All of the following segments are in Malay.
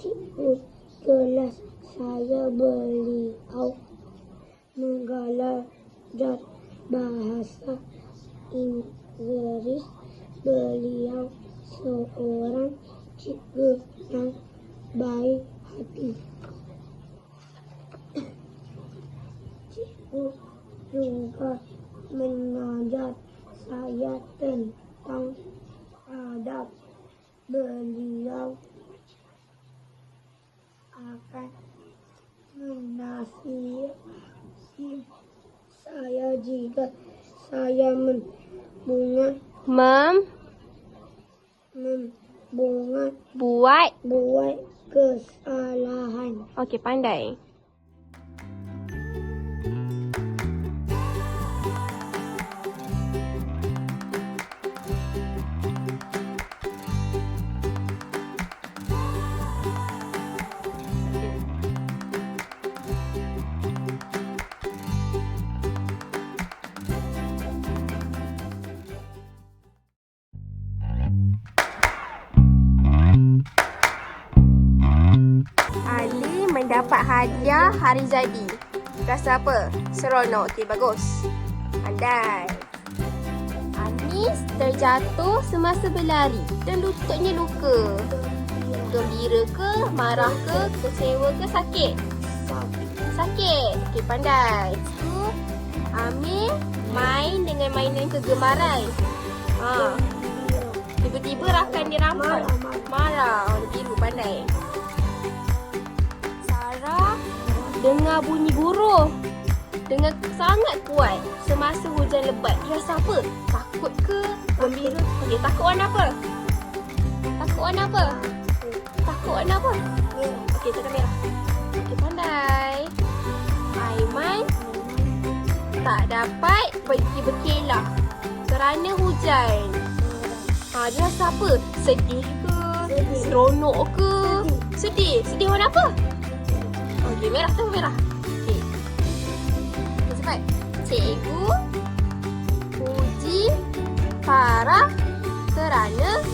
Cikgu kelas saya beliau mengajar bahasa Inggeris. Beliau seorang cikgu yang baik hati. Cikgu juga mengajar saya tentang adab. Beliau akan menasihati saya jika saya membuat Mem membuat buat. buat kesalahan. Okey, pandai. Ali mendapat hadiah hari jadi. Rasa apa? Seronok. Okey, bagus. Pandai. Anis terjatuh semasa berlari dan lututnya luka. Gembira ke, marah ke, kecewa ke, sakit? Sakit. Okey, pandai. Amir main dengan mainan kegemaran. Ha. Tiba-tiba rakan dia rampak. Marah. Warna biru, pandai. Dengar bunyi buruh dengan sangat kuat semasa hujan lebat. Dia rasa apa? Takut ke? Gembira? Okey, takut warna apa? Takut warna apa? Takut warna apa? Okey, tekan merah. Okey, pandai. Aiman tak dapat pergi berkelah kerana hujan. Ha, dia rasa apa? Sedih ke? Sedih. Seronok ke? Sedih. Sedih warna apa? Okey, merah tu merah. Okey. Cepat. Cikgu puji Farah kerana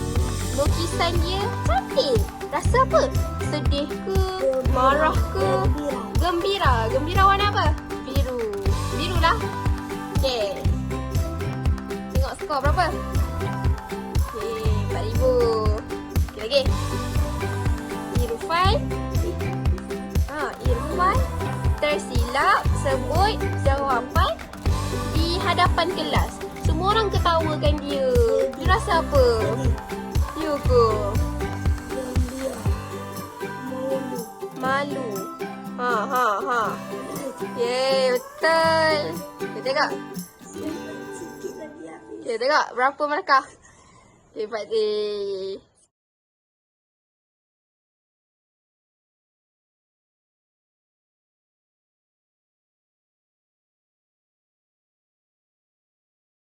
lukisan dia cantik. Rasa apa? Sedih ke? Marah ke? Gembira. Gembira warna apa? Biru. Biru lah. Okey. Tengok skor berapa? Tersilap sebut jawapan di hadapan kelas. Semua orang ketawakan dia. Dia rasa apa? Ya ke? Malu. Ha, ha, ha. Yeay, betul. Kita tengok. Kita tengok berapa markah. Hebat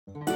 dia.